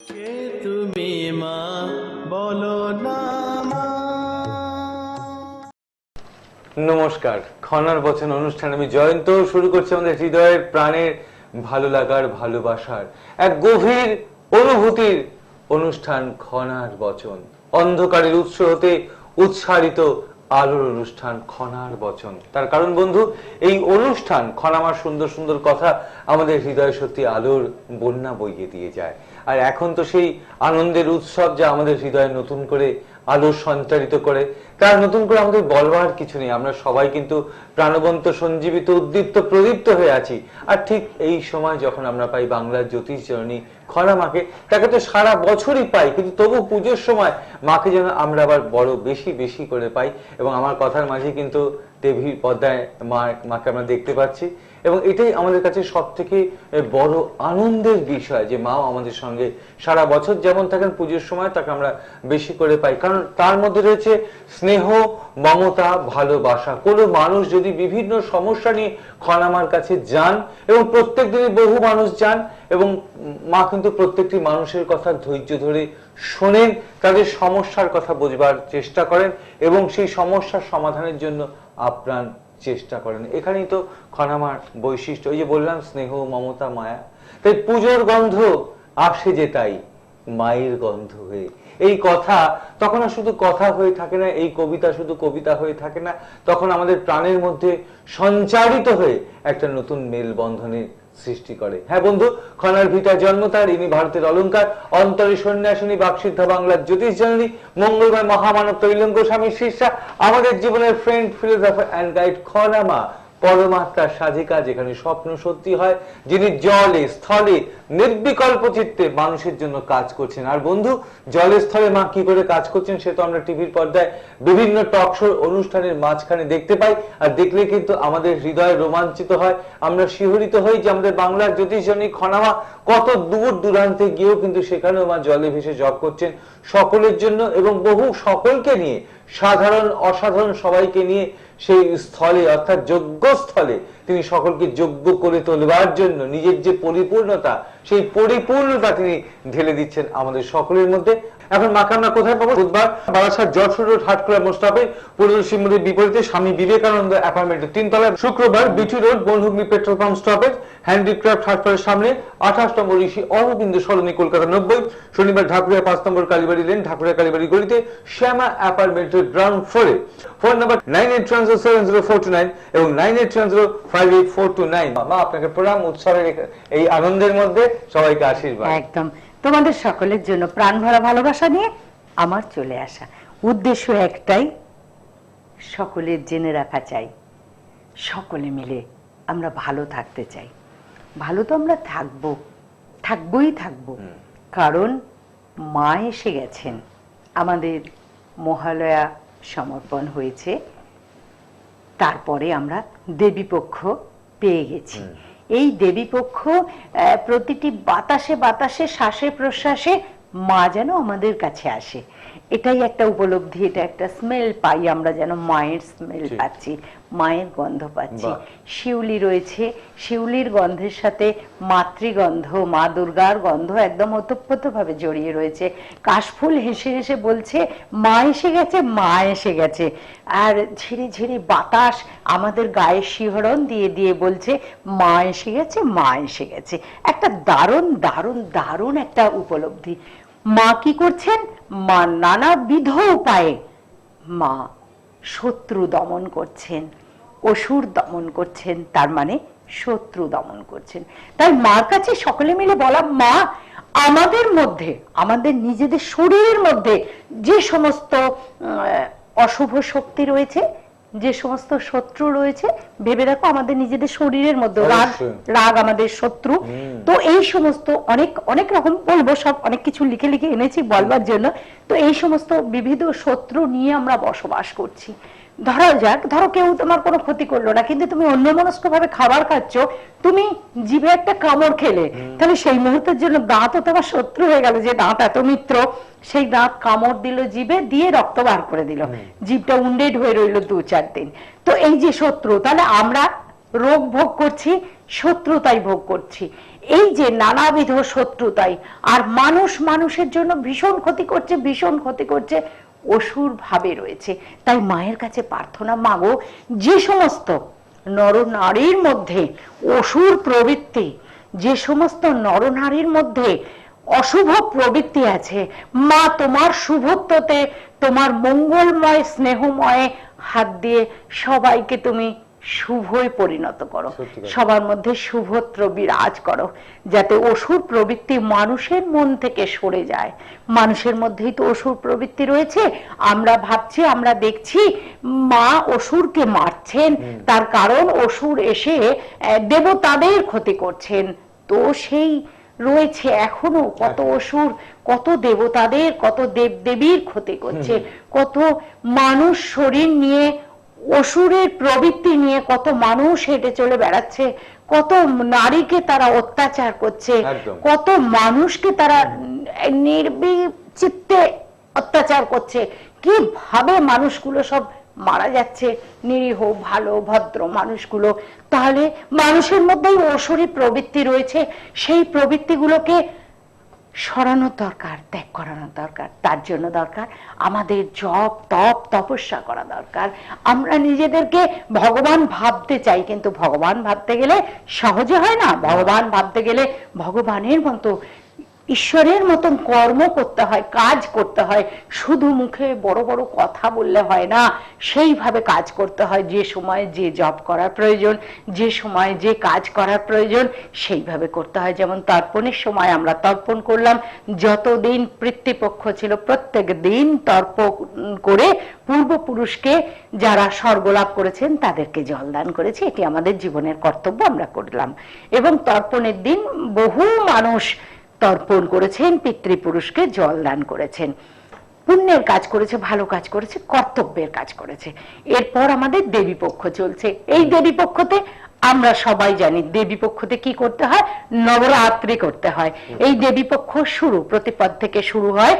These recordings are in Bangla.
কে তুমি মা? বলো না নমস্কার খনার বচন অনুষ্ঠান আমি জয়ন্ত, শুরু করছি আমাদের হৃদয়ের প্রাণের ভালো লাগার, ভালোবাসার এক গভীর অনুভূতির অনুষ্ঠান খনার বচন। অন্ধকারের উৎস হতে উৎসারিত আলোর অনুষ্ঠান খনার বচন। তার কারণ বন্ধু, এই অনুষ্ঠান খনামার সুন্দর সুন্দর কথা আমাদের হৃদয়ে সত্যি আলোর বন্যা বইয়ে দিয়ে যায়। আর এখন তো সেই আনন্দের উৎসব যা আমাদের হৃদয়ে নতুন করে আলো সঞ্চারিত করে। তার নতুন করে আমাদের বলবার কিছু নেই। আমরা সবাই কিন্তু প্রাণবন্ত, সঞ্জীবিত, উদ্দীপ্ত, প্রদীপ্ত হয়ে আছি। আর ঠিক এই সময় যখন আমরা পাই বাংলার জ্যোতিষ জননী খরা মাকে, তাকে তো সারা বছরই পাই, কিন্তু তবু পুজোর সময় মাকে যেন আমরা আবার বড় বেশি বেশি করে পাই। এবং আমার কথার মাঝে কিন্তু দেবীর পদ্মায় মা, মাকে আমরা দেখতে পাচ্ছি। এবং এটাই আমাদের কাছে সব থেকে বড় আনন্দের বিষয় যে মাও আমাদের সঙ্গে সারা বছর যেমন থাকেন, পুজোর সময় তাকে আমরা বেশি করে পাই। কারণ তার মধ্যে রয়েছে স্নেহ, মমতা, ভালোবাসা। কোনো মানুষ যদি বিভিন্ন সমস্যা নিয়ে খনামার কাছে যান এবং প্রত্যেক দিনই বহু মানুষ যান এবং মা কিন্তু প্রত্যেকটি মানুষের কথা ধৈর্য ধরে শোনেন, তাদের সমস্যার কথা বোঝবার চেষ্টা করেন এবং সেই সমস্যার সমাধানের জন্য আপ্রাণ চেষ্টা করেন। এখানেই তো খনামার বৈশিষ্ট্য। ওই যে বললাম, স্নেহ, মমতা, মায়া। তাই পুজোর গন্ধ আসে যে তাই মায়ের গন্ধ হয়ে। এই কথা তখন আর শুধু কথা হয়ে থাকে না, এই কবিতা শুধু কবিতা হয়ে থাকে না, তখন আমাদের প্রাণের মধ্যে সঞ্চারিত হয়ে একটা নতুন মেলবন্ধনের সৃষ্টি করে। হ্যাঁ বন্ধু, খনার ভিটা জন্ম তার, ইনি ভারতের অলঙ্কার অন্তরে সন্ন্যাসিনী, বাকসিদ্ধা বাংলার জ্যোতিষ জননী মঙ্গলময় মহামানব তৈলঙ্গ স্বামী শীর্ষা আমাদের জীবনের ফ্রেন্ড ফিলোসফার অ্যান্ড গাইড খনামা। পরমাত্মার সাধিকা, যেখানে স্বপ্ন সত্যি হয়, যিনি জলে, স্থলে, নির্বিকল্প চিত্তে মানুষের জন্য কাজ করছেন। আর বন্ধু, জলে, স্থলে মা কি করে কাজ করছেন সে তো আমরা টিভির পর্দায় বিভিন্ন টক শো অনুষ্ঠানের মাঝখানে দেখতে পাই। আর দেখলে কিন্তু আমাদের হৃদয় রোমাঞ্চিত হয়। আমরা শিহরিত হই যে আমাদের বাংলার জ্যোতিষজনী খনামা কত দূর দূরান্তে গিয়েও কিন্তু সেখানেও মা জলে ভেসে জপ করছেন সকলের জন্য এবং বহু সকলকে নিয়ে, সাধারণ, অসাধারণ সবাইকে নিয়ে সেই স্থলে, অর্থাৎ যোগ্য স্থলে তিনি সকলকে যোগ্য করে তোলবার জন্য নিজের যে পরিপূর্ণতা, সেই পরিপূর্ণতা তিনি ঢেলে দিচ্ছেন আমাদের সকলের মধ্যে। এখন মাকে আমরা কোথায় পাবো? বুধবার বারাসাত জটসুর রোড হাটখোলা মোস্টাফে পূর্বদর্শী মন্দির বিপরীতে স্বামী বিবেকানন্দ অ্যাপার্টমেন্টের তিনতলায় শুক্রবার BT road, Bonhooghly petrol pump stoppage, handicraft হাটখোলার সামনে আঠাশ নম্বর ঋষি অরবিন্দ সরণি, কলকাতা নব্বই, শনিবার ঢাকুরিয়া পাঁচ নম্বর কালীবাড়ি লেন ঢাকুরিয়া কালীবাড়ি গলিতে শ্যামা অ্যাপার্টমেন্টের গ্রাউন্ড ফ্লোরে phone number nine eight ট্রান্সো seven zero four two nine এবং nine eight ট্রান্সো five eight four two nine মা আপনাকে প্রণাম, উৎসবের এই আনন্দের মধ্যে সবাইকে আশীর্বাদ। একদম। তোমাদের সকলের জন্য প্রাণ ভরা ভালোবাসা নিয়ে আমার চলে আসা। উদ্দেশ্য একটাই সকলের জেনে রাখা চাই। সকলে মিলে আমরা ভালো থাকতে চাই। ভালো তো আমরা থাকব থাকবোই থাকব। কারণ মা এসে গেছেন। আমাদের মহালয়া সমর্পণ হয়েছে। তারপরে আমরা দেবীপক্ষ পেয়ে গেছি। এই দেবীপক্ষ আহ, প্রতিটি বাতাসে বাতাসে শ্বাসে প্রশ্বাসে মা যেন আমাদের কাছে আসে। এটাই একটা উপলব্ধি এটা একটা স্মেল পাই আমরা যেন মায়ের স্মেল পাচ্ছি। মায়ের গন্ধ পাচ্ছি। শিউলি রয়েছে। শিউলির গন্ধের সাথে মাতৃগন্ধ মা দুর্গার গন্ধ একদম ওতপ্রোতভাবে জড়িয়ে রয়েছে। কাশফুল হেসে হেসে বলছে মা এসে গেছে মা এসে গেছে। আর ঝিরি ঝিরি বাতাস আমাদের গায়ে শিহরণ দিয়ে দিয়ে বলছে মা এসে গেছে মা এসে গেছে। একটা দারুণ দারুণ দারুণ একটা উপলব্ধি। মা কি করছেন? মা নানাবিধ উপায়ে মা শত্রু দমন করছেন, অসুর দমন করছেন, তার মানে শত্রু দমন করছেন। তাই মার কাছে সকলে মিলে বলা, মা, আমাদের মধ্যে, আমাদের নিজেদের শরীরের মধ্যে যে সমস্ত অশুভ শক্তি রয়েছে যে সমস্ত শত্রু রয়েছে ভেবে দেখো আমাদের নিজেদের শরীরের মধ্যে রাগ রাগ আমাদের শত্রু। তো এই সমস্ত অনেক অনেক রকম বলব সব অনেক কিছু লিখে লিখে এনেছি বলবার জন্য। তো এই সমস্ত বিবিধ শত্রু নিয়ে আমরা বসবাস করছি। ধরা যাক ধরো কেউ তোমার কোনো ক্ষতি করল না কিন্তু তুমি অন্যমনস্ক ভাবে খাবার খাচ্ছ তুমি জিভে একটা কামড় খেলে। তাহলে সেই মুহূর্তের জন্য দাঁতও তোমার শত্রু হয়ে গেল যে দাঁত এত মিত্র। সেই দাঁত কামড় দিল জিভে দিয়ে রক্ত বার করে দিল। জিভটা উন্ডেড হয়ে রইল দু চার দিন। তো এই যে শত্রু তাহলে আমরা রোগ ভোগ করছি শত্রুতাই ভোগ করছি। এই যে নানাবিধ শত্রুতাই আর মানুষ মানুষের জন্য ভীষণ ক্ষতি করছে ভীষণ ক্ষতি করছে অসুর ভাবে রয়েছে। তাই মায়ের কাছে প্রার্থনা মাগো, যে সমস্ত নরনারীর মধ্যে অসুর প্রবৃত্তি, যে সমস্ত নরনারীর মধ্যে অশুভ প্রবৃত্তি আছে, মা তোমার শুভত্বতে, তোমার মঙ্গলময়, স্নেহময় হাত দিয়ে সবাইকে তুমি শুভই পরিণত করো। সবার মধ্যে শুভত্র বিরাজ করো যাতে অসুর প্রবৃত্তি মানুষের মন থেকে সরে যায়। মানুষের মধ্যেই তো অসুর প্রবৃত্তি রয়েছে। আমরা ভাবছি আমরা দেখছি মা অসুরকে মারছেন। তার কারণ অসুর এসে দেবতাদের ক্ষতি করছেন। তো সেই রয়েছে এখনও কত অসুর কত দেবতাদের কত দেব দেবীর ক্ষতি করছে। কত মানুষ শরীর নিয়ে অসুরের প্রবৃত্তি নিয়ে কত মানুষ হেঁটে চলে বেড়াচ্ছে কত নারীকে তারা অত্যাচার করছে কত মানুষকে তারা নির্বিচিত্তে অত্যাচার করছে কীভাবে মানুষগুলো সব মারা যাচ্ছে নিরীহ ভালো ভদ্র মানুষগুলো। তাহলে মানুষের মধ্যেই অসুরি প্রবৃত্তি রয়েছে সেই প্রবৃত্তিগুলোকে সরানোর দরকার, ত্যাগ করানোর দরকার, তার জন্য দরকার। আমাদের জপ, তপ, তপস্যা করা দরকার। আমরা নিজেদেরকে ভগবান ভাবতে চাই, কিন্তু ভগবান ভাবতে গেলে সহজে হয় না। ভগবান ভাবতে গেলে ভগবানের মতো ঈশ্বরের মতন কর্ম করতে হয়, কাজ করতে হয়, শুধু মুখে বড় বড় কথা বললে হয় না, সেইভাবে কাজ করতে হয়, যে সময় যে জব করার প্রয়োজন, যে সময় যে কাজ করার প্রয়োজন, সেইভাবে করতে হয়। যেমন তর্পণের সময় আমরা তর্পণ করলাম, যতদিন পিতৃপক্ষ ছিল প্রত্যেক দিন তর্পণ করে পূর্বপুরুষকে যারা স্বর্গলাভ করেছেন, তাদেরকে জলদান করেছে। এটি আমাদের জীবনের কর্তব্য আমরা করলাম। এবং তর্পণের দিন বহু মানুষ তর্পণ করেছেন পিতৃপুরুষকে জল দান করেছেন। পুণ্যের কাজ করেছে ভালো কাজ করেছে কর্তব্যের কাজ করেছে। এরপর আমাদের দেবী পক্ষ চলছে। এই দেবী পক্ষতে আমরা সবাই জানি দেবী পক্ষতে কি করতে হয়? নবরাত্রি করতে হয়। এই দেবী পক্ষ শুরু প্রতিপদ থেকে শুরু হয়।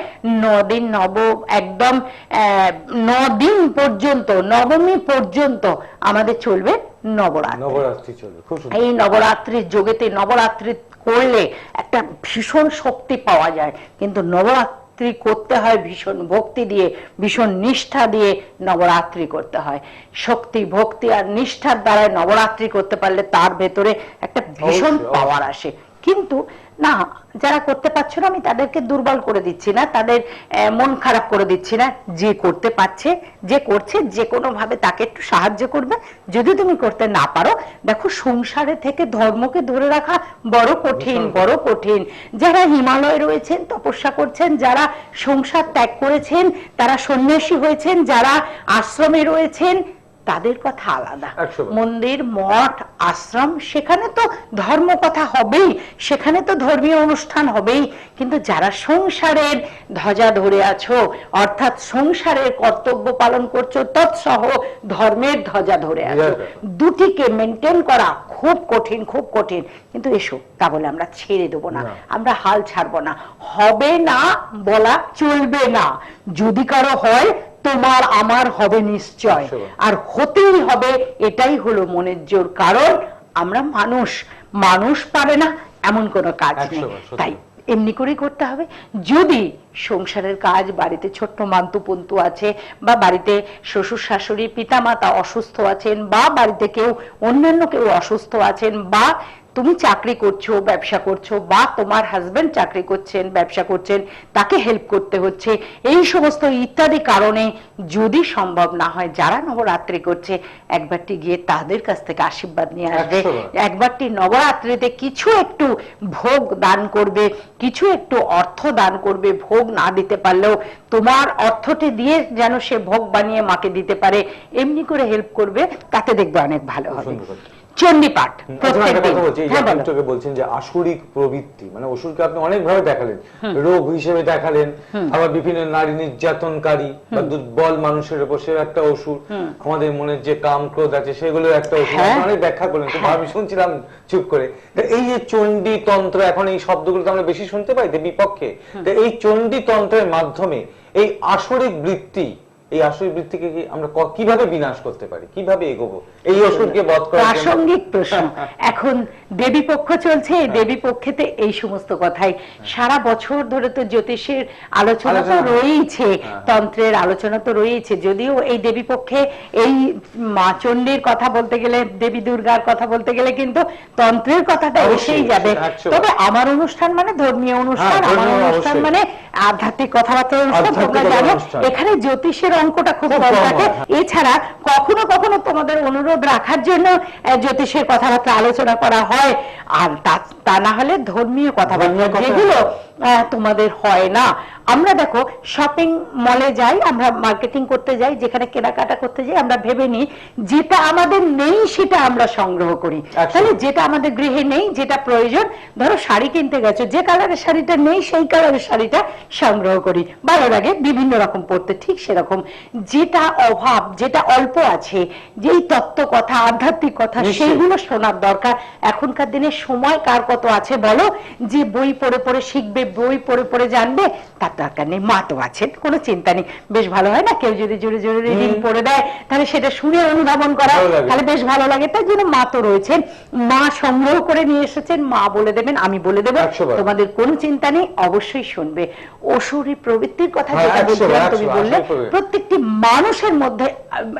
দিন নব একদম আহ, দিন পর্যন্ত নবমী পর্যন্ত আমাদের চলবে নবরাত্রি। নবরাত্রি চলবে। এই নবরাত্রির যোগেতে নবরাত্রি করলে একটা ভীষণ শক্তি পাওয়া যায়। কিন্তু নবরাত্রি করতে হয় ভীষণ ভক্তি দিয়ে ভীষণ নিষ্ঠা দিয়ে নবরাত্রি করতে হয়। শক্তি ভক্তি আর নিষ্ঠার দ্বারা নবরাত্রি করতে পারলে তার ভেতরে একটা ভীষণ পাওয়ার আসে। কিন্তু না যারা করতে পারছ না আমি তাদেরকে দুর্বল করে দিচ্ছি না তাদের মন খারাপ করে দিচ্ছি না যে করতে পারছে যে করছে যে কোনো ভাবে তাকে একটু সাহায্য করবে। যদি তুমি করতে না পারো দেখো সংসারে থেকে ধর্মকে ধরে রাখা বড় কঠিন। বড় কঠিন। যারা হিমালয়ে রয়েছেন তপস্যা করছেন যারা সংসার ত্যাগ করেছেন তারা সন্ন্যাসী হয়েছেন যারা আশ্রমে রয়েছেন তাদের কথা আলাদা। মন্দির মঠ আশ্রম সেখানে তো ধর্ম কথা হবেই সেখানে তো ধর্মীয় অনুষ্ঠান হবেই। কিন্তু যারা সংসারের ধ্বজা ধরে আছো অর্থাৎ সংসারের কর্তব্য পালন করছ তৎসহ ধর্মের ধ্বজা ধরে আছো। দুটিকে মেনটেন করা খুব কঠিন খুব কঠিন। কিন্তু এসো তা বলে আমরা ছেড়ে দেবো না। না। আমরা হাল ছাড়বো না। হবে না বলা চলবে না। যদি কারও হয় তোমার আমার হবে নিশ্চয়। আর হতেই হবে এটাই হলো মনের জোর। কারণ আমরা মানুষ মানুষ পারে না এমন কোনো কাজ নেই। তাই এমনি করেই করতে হবে। যদি সংসারের কাজ বাড়িতে ছোট্ট মান্তু পন্তু আছে বা বাড়িতে শ্বশুর শাশুড়ি পিতামাতা অসুস্থ আছেন বা বাড়িতে কেউ অন্যান্য কেউ অসুস্থ আছেন বা তুমি চাকরি করছ ব্যবসা করছ বা তোমার হাজবেন্ড চাকরি করছেন ব্যবসা করছেন তাকে হেল্প করতে হচ্ছে এই সমস্ত ইত্যাদি কারণে যদি সম্ভব না হয় যারা নবরাত্রি করছে একবারটি গিয়ে তাদের কাছ থেকে আশীর্বাদ নিয়ে আসবে। একবারটি নবরাত্রিতে কিছু একটু ভোগ দান করবে কিছু একটু অর্থ দান করবে ভোগ না দিতে পারলেও তোমার অর্থটি দিয়ে যেন সে ভোগ বানিয়ে মাকে দিতে পারে এমনি করে হেল্প করবে তাতে দেখবে অনেক ভালো হবে। আচ্ছা, প্রত্যেক একটা দিন। কথা বলছি এই যে হ্যাঁ বলছেন যে আসুরিক প্রবৃত্তি মানে অসুরকে আপনি অনেক ভাবে দেখালেন রোগ হিসেবে দেখালেন আবার বিভিন্ন নারী নির্যাতনকারী বা দুর্বল মানুষের উপর সে একটা অসুর। আমাদের মনের যে কাম ক্রোধ আছে সেগুলো একটা অসুর। হ্যাঁ। অনেক ব্যাখ্যা করলেন তো আমি শুনছিলাম চুপ করে। এই যে চণ্ডী তন্ত্র এখন এই শব্দগুলো তো আমরা বেশি শুনতে পাই যে বিপক্ষে। তো এই চণ্ডী তন্ত্রের মাধ্যমে এই আসরিক বৃত্তি এই আসুরি বৃত্তিকে কি আমরা কীভাবে বিনাশ করতে পারি? কীভাবে এগোবো? এই অসুরকে বধ করার প্রাসঙ্গিক প্রশ্ন। এখন দেবী পক্ষ চলছে এই দেবী পক্ষেতে এই সমস্ত কথাই। সারা বছর ধরে তো জ্যোতিষের আলোচনা তো রয়েছে হ্যাঁ। তন্ত্রের আলোচনা তো রয়েছে যদিও এই দেবী পক্ষে এই মা চণ্ডীর কথা বলতে গেলে দেবী দুর্গার কথা বলতে গেলে কিন্তু তন্ত্রের কথাটা এসেই যাবে। তবে আমার অনুষ্ঠান মানে ধর্মীয় অনুষ্ঠান হ্যাঁ, আমার অনুষ্ঠান মানে আধ্যাত্মিক কথাবার্তা অনুষ্ঠান। তোমরা জানো অনুষ্ঠান। এখানে জ্যোতিষের অঙ্কটা খুব কম থাকে হ্যাঁ। এছাড়া কখনো কখনো তোমাদের অনুরোধ রাখার জন্য জ্যোতিষের কথাবার্তা আলোচনা করা হয়। আর তা- না হলে ধর্মীয় কথাবার্তা কথা- যেগুলো তোমাদের হয় না। আমরা দেখো শপিং মলে যাই আমরা মার্কেটিং করতে যাই যেখানে কেনাকাটা করতে যাই আমরা ভেবে নিই যেটা আমাদের নেই সেটা আমরা সংগ্রহ করি। তাহলে যেটা আমাদের গৃহে নেই যেটা প্রয়োজন ধরো শাড়ি কিনতে গেছো যে কালারের শাড়িটা নেই সেই কালারের শাড়িটা সংগ্রহ করি। ভালো লাগে বিভিন্ন রকম পড়তে ঠিক সেরকম। যেটা অভাব যেটা অল্প আছে যেই তত্ত্ব কথা আধ্যাত্মিক কথা। সেইগুলো শোনার দরকার। এখনকার দিনে সময় কার কত আছে বলো? যে বই পড়ে পড়ে শিখবে বই পড়ে পড়ে জানবে তার দরকার নেই। মা তো আছেন কোনো চিন্তা নেই। বেশ ভালো হয় না? কেউ যদি জোরে জোরে রিডিং পড়ে দেয় তাহলে সেটা শুনে অনুধাবন করা তাহলে বেশ ভালো লাগে। তার জন্য মা তো রয়েছেন। মা সংগ্রহ করে নিয়ে এসেছেন মা বলে দেবেন আমি বলে দেবো। তোমাদের কোনো চিন্তা নেই অবশ্যই শুনবে। অসুরি প্রবৃত্তির কথা হ্যাঁ, যেটা বলছিলাম তুমি বললে প্রত্যেকটি মানুষের মধ্যে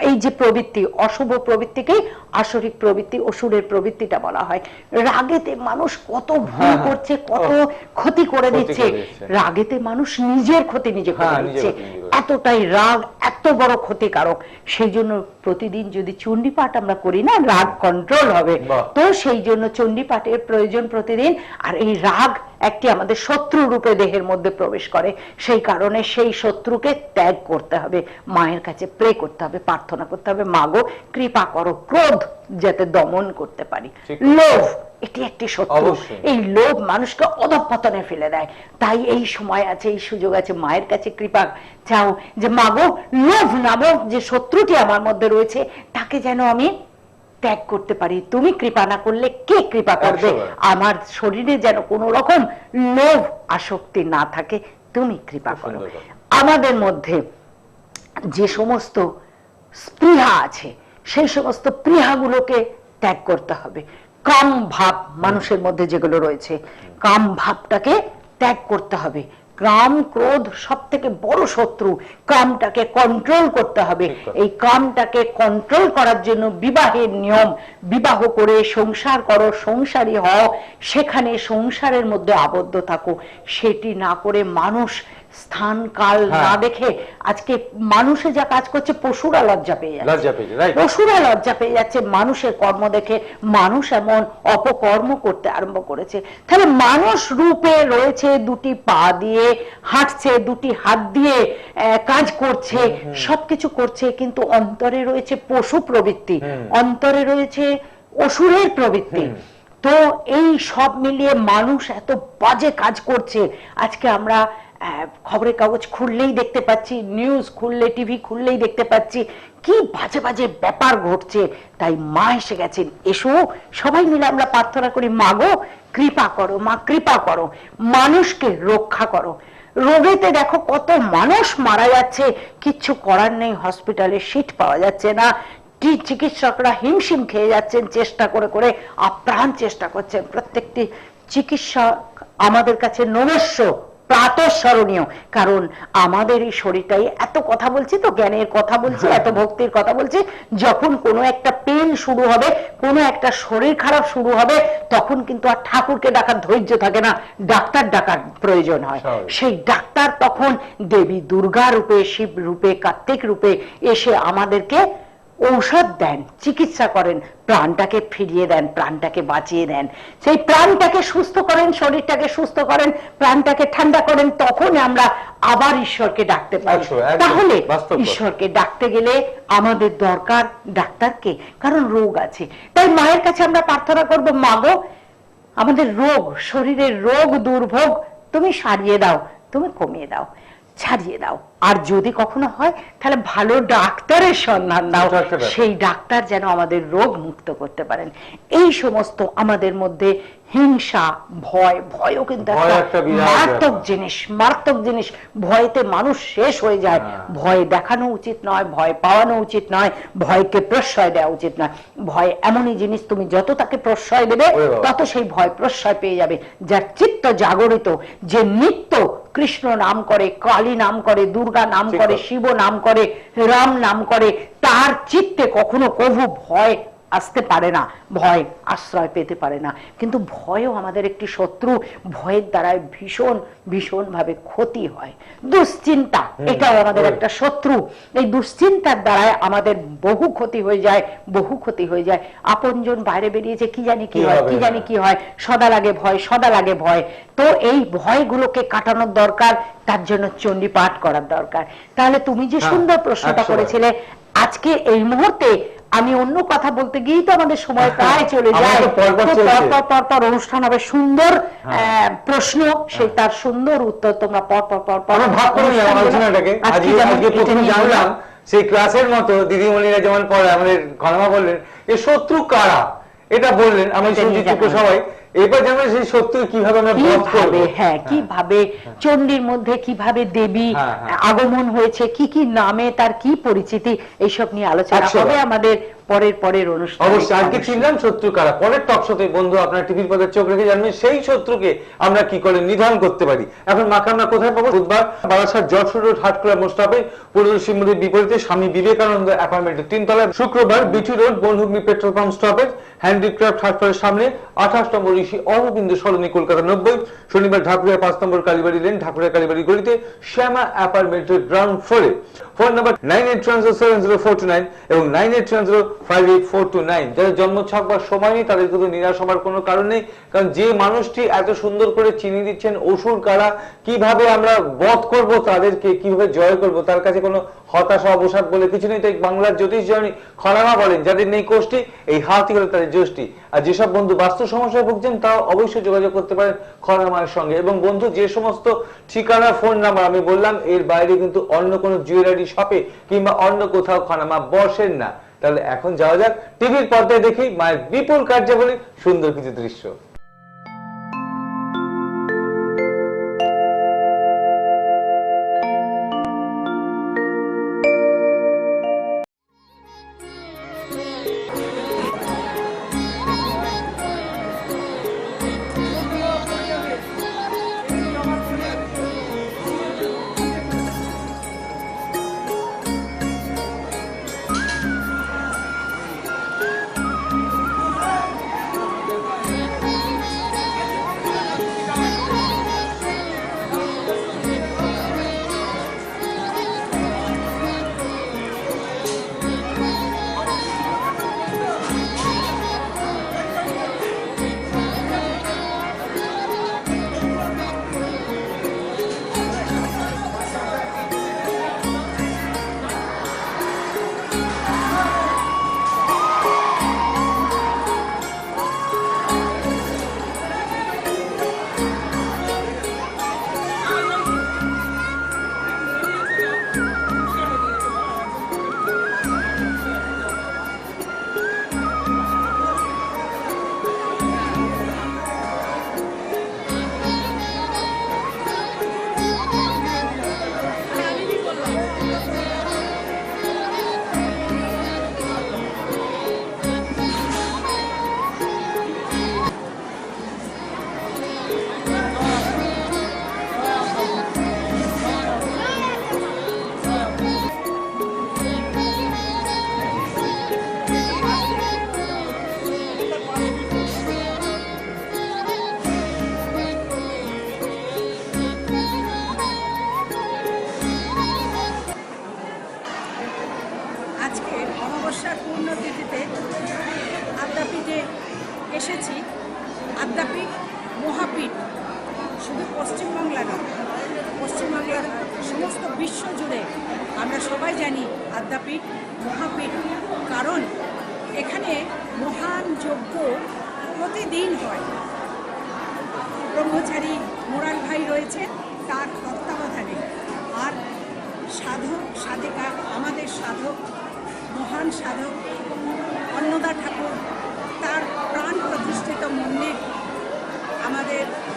এই যে প্রবৃত্তি অশুভ প্রবৃত্তিকেই আসরিক প্রবৃত্তি অসুরের প্রবৃত্তিটা বলা হয়। রাগেতে মানুষ কত ভুল হ্যাঁ, হ্যাঁ। করছে কত ক্ষতি করে দিচ্ছে। রাগেতে মানুষ নিজের ক্ষতি নিজে করে হ্যাঁ, দিচ্ছে। ক্ষতি নিজে করে। এতটাই রাগ এত বড় ক্ষতিকারক। সেই জন্য প্রতিদিন যদি চণ্ডী পাঠ আমরা করি না রাগ কন্ট্রোল হবে। তো সেই জন্য চণ্ডী পাঠের প্রয়োজন প্রতিদিন। আর এই রাগ একটি আমাদের শত্রু রূপে দেহের মধ্যে প্রবেশ করে। সেই কারণে সেই শত্রুকে ত্যাগ করতে হবে মায়ের কাছে প্রে করতে হবে প্রার্থনা করতে হবে মাগো কৃপা করো ক্রোধ যাতে দমন করতে পারি। লোভ এটি একটি শত্রু। এই লোভ মানুষকে অধঃপতনে ফেলে দেয়। তাই এই সময় আছে এই সুযোগ আছে মায়ের কাছে কৃপা চাও যে মাগো লোভ নামক যে শত্রুটি আমার মধ্যে রয়েছে তাকে যেন আমি ত্যাগ করতে পারি। তুমি কৃপা না করলে কে কৃপা করবে? আমার শরীরে যেন কোনো রকম লোভ আসক্তি না থাকে তুমি কৃপা করো। আমাদের মধ্যে যে সমস্ত স্পৃহা আছে সেই সমস্ত প্রিহাগুলোকে ত্যাগ করতে হবে। কাম ভাব মানুষের মধ্যে যেগুলো রয়েছে কাম ভাবটাকে ত্যাগ করতে হবে। কাম ক্রোধ সব থেকে বড় শত্রু। কামটাকে কন্ট্রোল করতে হবে। এই কামটাকে কন্ট্রোল করার জন্য বিবাহের নিয়ম। বিবাহ করে সংসার করো সংসারী হও সেখানে সংসারের মধ্যে আবদ্ধ থাকো। সেটি না করে মানুষ স্থান কাল হ্যাঁ। না দেখে আজকে মানুষে যা কাজ করছে পশুরা লজ্জা পেয়ে যাচ্ছে। পশুরা লজ্জা পেয়ে যাচ্ছে মানুষের কর্ম দেখে মানুষ এমন অপকর্ম করতে আরম্ভ করেছে। তাহলে মানুষ রূপে রয়েছে দুটি পা দিয়ে হাঁটছে দুটি হাত দিয়ে কাজ করছে সবকিছু করছে কিন্তু অন্তরে রয়েছে পশু প্রবৃত্তি অন্তরে রয়েছে অসুরের প্রবৃত্তি। তো এই সব মিলিয়ে মানুষ এত বাজে কাজ করছে। আজকে আমরা খবরের কাগজ খুললেই দেখতে পাচ্ছি নিউজ খুললে টিভি খুললেই দেখতে পাচ্ছি। কি বাজে বাজে ব্যাপার ঘটছে, তাই মা এসে গেছেন। এসো, সবাই মিলে আমরা প্রার্থনা করি মাগো কৃপা করো, মা, কৃপা করো, মানুষকে রক্ষা করো। রোগেতে দেখো কত মানুষ মারা যাচ্ছে, কিচ্ছু করার নেই হসপিটালে সিট পাওয়া যাচ্ছে না। চিকিৎসকরা হিমশিম খেয়ে যাচ্ছেন, চেষ্টা করে করে আপ্রাণ চেষ্টা করছেন। প্রত্যেকটি চিকিৎসক আমাদের কাছে নমস্য। প্রাতঃস্মরণীয়। কারণ আমাদের এই শরীরটাই এত কথা বলছি তো জ্ঞানের কথা বলছি এত ভক্তির কথা বলছি যখন কোনো একটা পেন শুরু হবে কোনো একটা শরীর খারাপ শুরু হবে তখন কিন্তু আর ঠাকুরকে ডাকার ধৈর্য থাকে না ডাক্তার ডাকার প্রয়োজন হয়। সেই ডাক্তার তখন দেবী দুর্গা রূপে শিব রূপে কার্তিক রূপে এসে আমাদেরকে ঔষধ দেন চিকিৎসা করেন প্রাণটাকে ফিরিয়ে দেন প্রাণটাকে বাঁচিয়ে দেন। সেই প্রাণটাকে সুস্থ করেন শরীরটাকে সুস্থ করেন প্রাণটাকে ঠান্ডা করেন তখন আমরা আবার ঈশ্বরকে ডাকতে পারি। তাহলে ঈশ্বরকে ডাকতে গেলে আমাদের দরকার ডাক্তারকে কারণ রোগ আছে। তাই মায়ের কাছে আমরা প্রার্থনা করব মাগো আমাদের রোগ শরীরের রোগ দুর্ভোগ তুমি সারিয়ে দাও তুমি কমিয়ে দাও। ছাড়িয়ে দাও। আর যদি কখনো হয় তাহলে ভালো ডাক্তারের সন্ধান দাও। সেই ডাক্তার যেন আমাদের রোগ মুক্ত করতে পারেন। এই সমস্ত আমাদের মধ্যে হিংসা ভয় ভয়ও কিন্তু মারাত্মক জিনিস মারাত্মক জিনিস। ভয়তে মানুষ শেষ হয়ে যায়। হ্যাঁ। ভয় দেখানো উচিত নয় ভয় পাওয়ানো উচিত নয় ভয়কে প্রশ্রয় দেওয়া উচিত নয়। ভয় এমনই জিনিস তুমি যত তাকে প্রশ্রয় দেবে তত সেই ভয় প্রশ্রয় পেয়ে যাবে। যার চিত্ত জাগরিত যে নিত্য কৃষ্ণ নাম করে কালী নাম করে দুর্গা নাম করে শিব নাম করে রাম নাম করে তার চিত্তে কখনো কভু ভয় আসতে পারে না ভয় আশ্রয় পেতে পারে না। কিন্তু ভয়ও আমাদের একটি শত্রু ভয়ের দ্বারায় ভীষণ ভীষণ ভাবে ক্ষতি হয়। দুশ্চিন্তা এটাও আমাদের একটা শত্রু। এই দুশ্চিন্তার দ্বারায় আমাদের বহু ক্ষতি হয়ে যায় বহু ক্ষতি হয়ে যায়। আপনজন বাইরে বেরিয়েছে কি জানি কি কি হয় কি জানি কি হয় সদা লাগে ভয় সদা লাগে ভয়। তো এই ভয়গুলোকে কাটানোর দরকার তার জন্য চণ্ডী পাঠ করার দরকার। তাহলে তুমি যে হ্যাঁ, সুন্দর প্রশ্নটা করেছিলে আজকে এই মুহূর্তে আমি অন্য কথা বলতে গিয়েই তো আমাদের সময় প্রায় চলে যায়। পরপর পরপর পরপর অনুষ্ঠান হবে সুন্দর হ্যাঁ। প্রশ্ন সেই তার সুন্দর উত্তর তোমরা পর পর পর পর ভাগ করে নিলাম আলোচনাটাকে। আজকে যেমন আজকে এটা প্রথমে নিয়ে জানলাম সেই ক্লাসের মতো দিদিমণিরা যেমন পড়ে আমাদের ঘনমা বললেন যে শত্রু কারা? এটা বললেন আমি। সবাই। এবার জানবেন সেই শত্রু কীভাবে আমরা বধ করব? হ্যাঁ কীভাবে চণ্ডীর মধ্যে কীভাবে দেবী হ্যাঁ, হ্যাঁ। আগমন হয়েছে কি কি নামে তার কি পরিচিতি এইসব নিয়ে আলোচনা হবে আমাদের পরের পরের অনুষ্ঠান অবশ্যই আজকে চিনলাম শত্রু কারা? পরের টক শোতে বন্ধু আপনার টিভির পথে চোখ রেখে জানবেন সেই শত্রুকে আমরা কি করে নিধন করতে পারি? এখন মাকে আমরা কোথায় পাবো? বুধবার বারাসাত যশোর রোড হাটকোলা মোস্টাফে পূর্বদর্শী মন্দির বিপরীতে স্বামী বিবেকানন্দ অ্যাপার্টমেন্টের তিনতলায় শুক্রবার BT road Bonhooghly petrol pump stoppage handicraft হাটকোলার সামনে আঠাশ নম্বর ঋষি অরবিন্দ সরণি কলকাতা নব্বই শনিবার ঢাকুরিয়া পাঁচ নম্বর কালীবাড়ি লেন ঢাকুরিয়া কালীবাড়ি গলিতে শ্যামা অ্যাপার্টমেন্টের গ্রাউন্ড ফ্লোরে phone number nine eight seven zero four two nine এবং nine eight zero five eight four two nine যাদের জন্মছক বা সময় নেই, তাদের কিন্তু নিরাশ হবার কোনো কারণ নেই। কারণ যে মানুষটি এত সুন্দর করে চিনি দিচ্ছেন, অসুর কারা, কীভাবে আমরা বধ করব তাদেরকে, কীভাবে জয় করব, তার কাছে কোনো হতাশা, অবসাদ বলে কিছু নেই। তাই বাংলার জ্যোতিষ জনী খরামা বলেন, যাদের নেই কোষ্ঠী, এই হাতই হলো তাদের জ্যোষ্ঠী। আর যেসব বন্ধু বাস্তু সমস্যায় ভুগছেন, তাও অবশ্যই যোগাযোগ করতে পারেন খরামার সঙ্গে। এবং বন্ধু, যে সমস্ত ঠিকানা ফোন নাম্বার আমি বললাম, এর বাইরে কিন্তু অন্য কোনো জুয়েলারি শপে কিংবা অন্য কোথাও খনামা বসেন না। তাহলে এখন যাওয়া যাক টিভির পর্দায় দেখি মায়ের বিপুল কার্যাবলী সুন্দর কিছু দৃশ্য।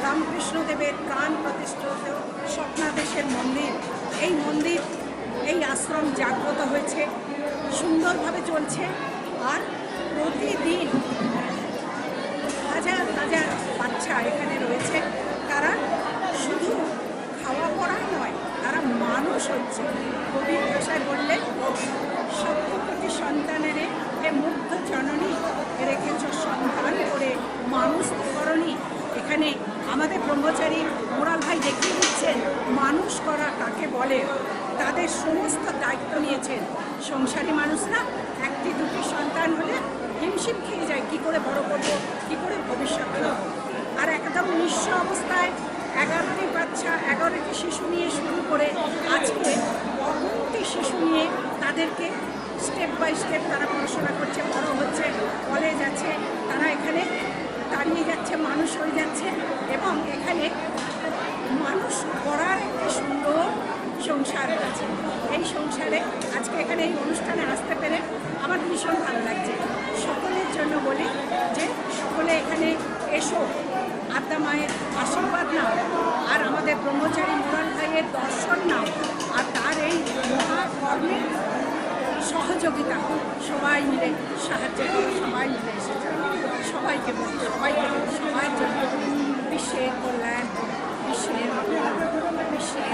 রামকৃষ্ণদেবের প্রাণ প্রতিষ্ঠিত স্বপ্নাদেশের মন্দির। এই মন্দির, এই আশ্রম জাগ্রত হয়েছে, সুন্দরভাবে চলছে আর প্রতিদিন হাজার হাজার বাচ্চা এখানে রয়েছে। তারা শুধু খাওয়া পড়াই নয়, তারা মানুষ হচ্ছে। কবির ভাষায় বললে সপ্তপতি সন্তানের এ মুগ্ধ জননী রেখেছ সন্তান করে, মানুষ করণী এখানে আমাদের ব্রহ্মচারী মোরাল ভাই দেখিয়ে দিচ্ছেন, মানুষ করা কাকে বলে? তাদের সমস্ত দায়িত্ব নিয়েছেন। সংসারী মানুষরা একটি দুটি সন্তান হলে হিমশিম খেয়ে যায়, কী করে বড় করব, কী করে ভবিষ্যৎ আর একদম নিঃস্ব অবস্থায় এগারোটি বাচ্চা এগারোটি শিশু নিয়ে শুরু করে আজকে অগুন্তি শিশু নিয়ে তাদেরকে স্টেপ বাই স্টেপ তারা পড়াশোনা করছে, বড় হচ্ছে কলেজ আছে, তারা এখানে দাঁড়িয়ে যাচ্ছে, মানুষ হয়ে যাচ্ছে এবং এখানে মানুষ করার একটি সুন্দর সংসার আছে। এই সংসারে আজকে এখানে এই অনুষ্ঠানে আসতে পেরে আমার ভীষণ ভালো লাগছে। সকলের জন্য বলি যে সকলে এখানে এসো আদ্যা মায়ের আশীর্বাদ নাও আর আমাদের ব্রহ্মচারী মোরাল ভাইয়ের দর্শন নাও আর তার এই মহাকর্মে সহযোগিতা সবাই মিলে সাহায্য করো, সবাই মিলে এসেছে সবাইকে বলি সবাইকে বলি সবার জন্য বিশ্বের কল্যাণ বিশ্বের মঙ্গল, বিশ্বের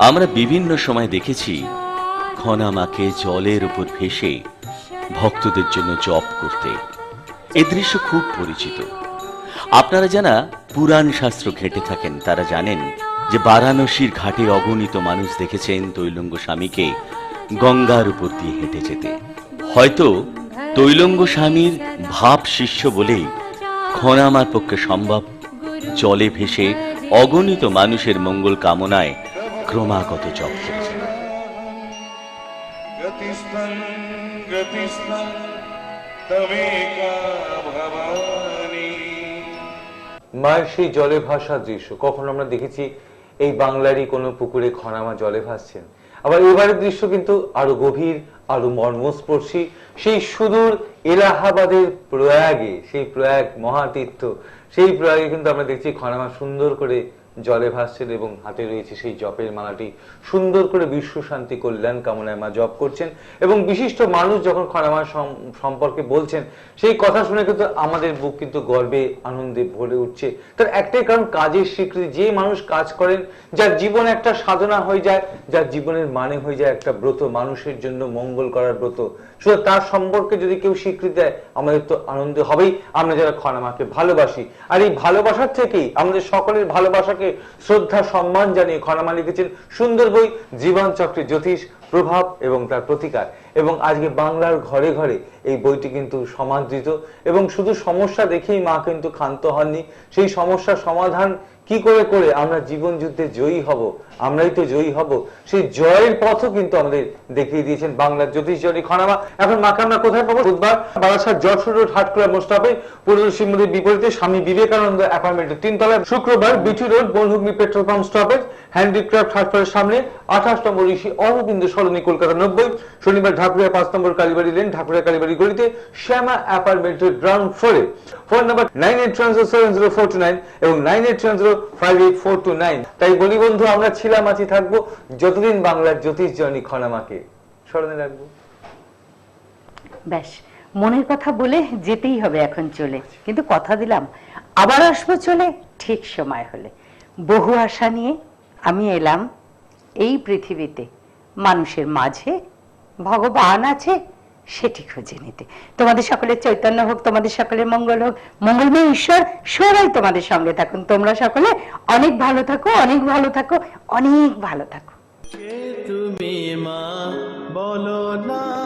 আমরা বিভিন্ন সময় দেখেছি খনা মাকে জলের উপর ভেসে ভক্তদের জন্য জপ করতে। এ দৃশ্য খুব পরিচিত। আপনারা যারা পুরাণ শাস্ত্র ঘেঁটে থাকেন, তারা জানেন যে বারাণসীর ঘাটে অগণিত মানুষ দেখেছেন তৈলঙ্গ স্বামীকে গঙ্গার উপর দিয়ে হেঁটে যেতে। হয়তো তৈলঙ্গ স্বামীর ভাব শিষ্য বলেই খনামার পক্ষে সম্ভব। জলে ভেসে অগণিত মানুষের মঙ্গল কামনায় ক্রমাগত জপ করে মায়ের সেই জলে ভাসা দৃশ্য কখন আমরা দেখেছি এই বাংলারই কোনো পুকুরে খনামা জলে ভাসছেন। আবার এবারের দৃশ্য কিন্তু আরও গভীর আরও মর্মস্পর্শী সেই সুদূর এলাহাবাদের প্রয়াগে সেই প্রয়াগ মহাতীর্থ সেই প্রয়াগে কিন্তু আমরা দেখছি খনামা সুন্দর করে জলে ভাসছেন এবং হাতে রয়েছে সেই জপের মালাটি। সুন্দর করে বিশ্ব শান্তি, কল্যাণ কামনায় মা জপ করছেন এবং বিশিষ্ট মানুষ যখন খনামা সম্পর্কে বলছেন, সেই কথা শুনে কিন্তু আমাদের বুক কিন্তু গর্বে, আনন্দে ভরে উঠছে। তার একটাই কারণ, কাজের স্বীকৃতি। যে মানুষ কাজ করেন, যার জীবন একটা সাধনা হয়ে যায়, যার জীবনের মানে হয়ে যায় একটা ব্রত, মানুষের জন্য মঙ্গল করার ব্রত। শুধু তার সম্পর্কে যদি কেউ স্বীকৃতি দেয়, আমাদের তো আনন্দ হবেই। আমরা যারা খনামাকে ভালোবাসি, আর এই ভালোবাসার থেকেই আমাদের সকলের ভালোবাসাকে শ্রদ্ধা, সম্মান জানিয়ে খনামা লিখেছেন সুন্দর বই জীবন চক্রের জ্যোতিষ, প্রভাব এবং তার প্রতিকার। এবং আজকে বাংলার ঘরে ঘরে এই বইটি কিন্তু সমাদৃত। এবং শুধু সমস্যা দেখেই মা কিন্তু ক্ষান্ত হননি, সেই সমস্যার সমাধান কি করে করে আমরা জীবন যুদ্ধে জয়ী হব? আমরাই তো জয়ী হব। সেই জয়ের পথও কিন্তু আমাদের দেখিয়ে দিয়েছেন বাংলার জ্যোতিষ জনী খনামা। এখন মাকে আমরা কোথায় পাবো? বুধবার বারাসাত যশোর রোড হাটখোলা মোস্টাফে পূর্বদর্শী মন্দির বিপরীতে স্বামী বিবেকানন্দ অ্যাপার্টমেন্টের তিনতলায়। শুক্রবার BT road Bonhooghly petrol pump stoppage handicraft হাটফারের সামনে আঠাশ নম্বর ঋষি অরবিন্দ সরণি, কলকাতা নব্বই। শনিবার ঢাকুরিয়া পাঁচ নম্বর কালীবাড়ি লেন ঢাকুরিয়া কালীবাড়ি গলিতে শ্যামা অ্যাপার্টমেন্টের গ্রাউন্ড ফ্লোরে phone number nine eight seven zero four two nine এবং নাইন এইট জিরো তাই বলি বন্ধু, আমরা ছিলাম, আছি, থাকব। যতদিন বাংলার জ্যোতিষ জনী খনামাকে। স্মরণে রাখব। ব্যাস, মনের কথা বলে যেতেই হবে এখন চলে। কিন্তু কথা দিলাম, আবার আসব চলে ঠিক সময় হলে। বহু আশা নিয়ে আমি এলাম এই পৃথিবীতে। মানুষের মাঝে ভগবান আছে সেটি খুঁজে নিতে। তোমাদের সকলের চৈতন্য হোক, তোমাদের সকলের মঙ্গল হোক, মঙ্গলময় ঈশ্বর সবাই তোমাদের সঙ্গে থাকুন। তোমরা সকলে অনেক ভালো থাকো, অনেক ভালো থাকো, অনেক ভালো থাকো। তুমি মা? বলো না।